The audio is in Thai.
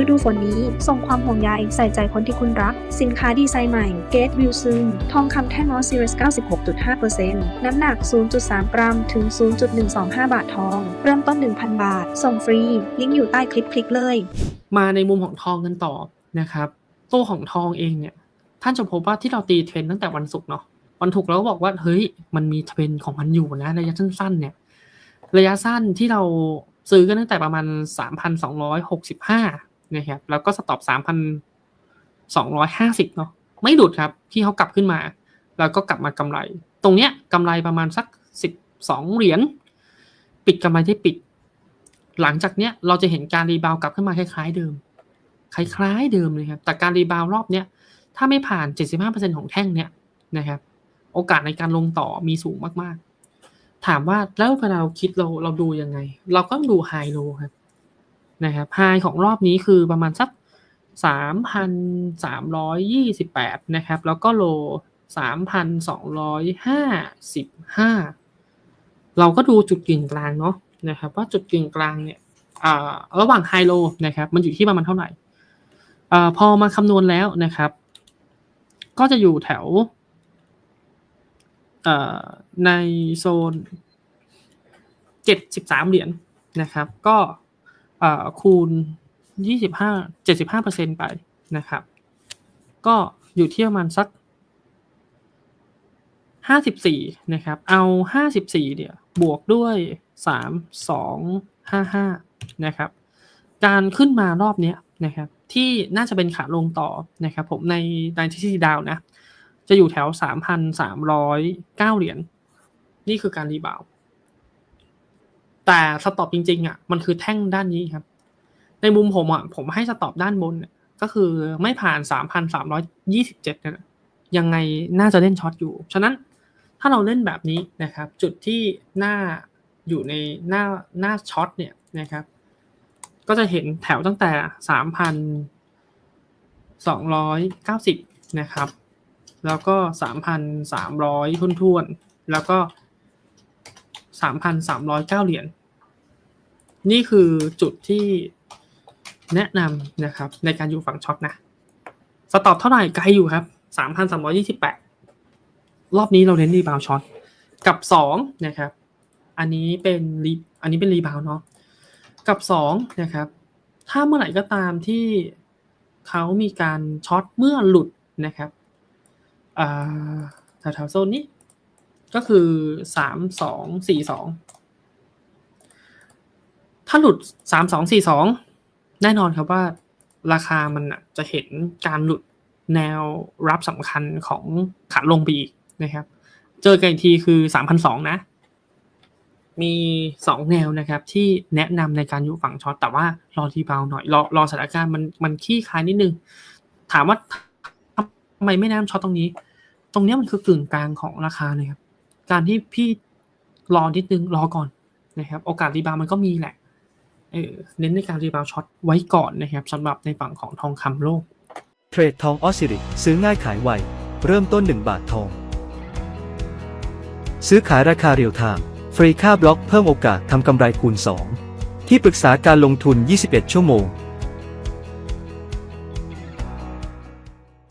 ฤดูฝนนี้ ส่งความห่วงใยใส่ใจคนที่คุณรัก สินค้าดีไซน์ใหม่ Gate View ซึงทองคำแท่งนอสซีเรส96.5%น้ำหนัก 0.3 กรัม ถึง 0.125 บาททอง เริ่มต้น 1,000 บาท ส่งฟรี ลิงก์อยู่ใต้คลิปคลิกเลย มาในมุมของทองกันต่อนะครับตัวของทองเองเนี่ย ท่านจะพบว่าที่เราตีเทรนตั้งแต่วันศุกร์เนาะวันศุกเราก็บอกว่าเฮ้ยมันมีเทรนของมันอยู่นะระยะสั้นๆเนี่ยระยะสั้นที่เราซื้อกันตั้งแต่ประมาณ 3,265 นะครับแล้วก็สต็อป3,250เนาะไม่หลุดครับ ที่เขากลับขึ้นมา แล้วก็กลับมากำไร ตรงเนี้ยกำไรประมาณสัก12เหรียญปิดกำไรที่ปิด หลังจากเนี้ยเราจะเห็นการรีบาวกลับขึ้นมาคล้าย ๆ เดิม คล้ายๆเดิมเลยครับแต่การรีบาวรอบเนี้ยถ้าไม่ผ่าน 75%ของแท่งเนี้ยนะครับ โอกาสในการลงต่อมีสูงมากๆ ถามว่าแล้วเวลาเราคิดเราเราดูยังไง เราก็ดูไฮโลครับ นะครับไฮของรอบนี้คือประมาณสัก 3,328 นะครับ แล้วก็โล 3,255 เราก็ดูจุดกึ่งกลางเนาะนะครับว่าจุดกึ่งกลางเนี่ยระหว่างไฮโลนะครับมันอยู่ที่ประมาณเท่าไหร่อพอมาคำนวณแล้วนะครับ ก็จะอยู่แถวในโซน 73 เหรียญนะครับ ก็ คูณ 25 75เปอร์เซ็นไปนะครับ ก็อยู่ที่ประมาณสัก 54 นะครับ เอา 54 เนี่ย บวกด้วย 3 2 5 5 นะครับ การขึ้นมารอบนี้นะครับ ที่น่าจะเป็นขาลงต่อนะครับ ผมในในที่ซีดาวนะ จะอยู่แถว 3,309 เหรียญ นี่คือการรีบาว์ แต่สต็อปจริงๆอะมันคือแท่งด้านนี้ครับ ในมุมผมอะผมให้สต็อปด้านบนก็คือไม่ผ่าน3,327เนี่ยยังไงน่าจะเล่นช็อตอยู่ ฉะนั้นถ้าเราเล่นแบบนี้นะครับ จุดที่หน้าอยู่ในหน้าหน้าช็อตเนี่ยนะครับ ก็จะเห็นแถวตั้งแต่3,290นะครับ แล้วก็3,300ทุนทวนๆ แล้วก็3,309เหรียญ นี่คือจุดที่แนะนำนะครับ ในการอยู่ฝั่งช็อตนะ สต็อปเท่าไหร่ไกลอยู่ครับ 3,328 รอบนี้เราเน้นรีบาวช็อตกับ2นะครับ อันนี้เป็นรีอันนี้เป็นรีบาวเนาะ กับ2นะครับ ถ้าเมื่อไหร่ก็ตามที่เขามีการช็อตเมื่อหลุดนะครับอ่าแถวๆโซนนี้ ก็คือสามสองสี่สอง ถ้าหลุดสามสองสี่สองแน่นอนครับว่า ราคามันจะเห็นการหลุดแนวรับสำคัญของขาลงไปอีกนะครับ เจอกันอีกทีคือสามพันสองนะ มีสองแนวนะครับ ที่แนะนำในการอยู่ฝั่งช็อตแต่ว่ารอทีเบาหน่อย รอรอสถานการณ์มันมันขี้คลายนิดนึง ถามว่าทำไมไม่แนะนำช็อตตรงนี้ ตรงนี้มันคือกึ่งกลางของราคาเลยครับ การที่พี่รอนิดนึงรอก่อนนะครับ โอกาสรีบาวมันก็มีแหละ เน้นในการรีบาวช็อตไว้ก่อนนะครับสำหรับในฝั่งของทองคำโลก เทรดทองออสซิริซื้อง่ายขายไว เริ่มต้น 1 บาททอง ซื้อขายราคาเรียวไทม์ฟรีค่าบล็อกเพิ่มโอกาสทำกำไรคูณ 2 ที่ปรึกษาการลงทุน 21 ชั่วโมง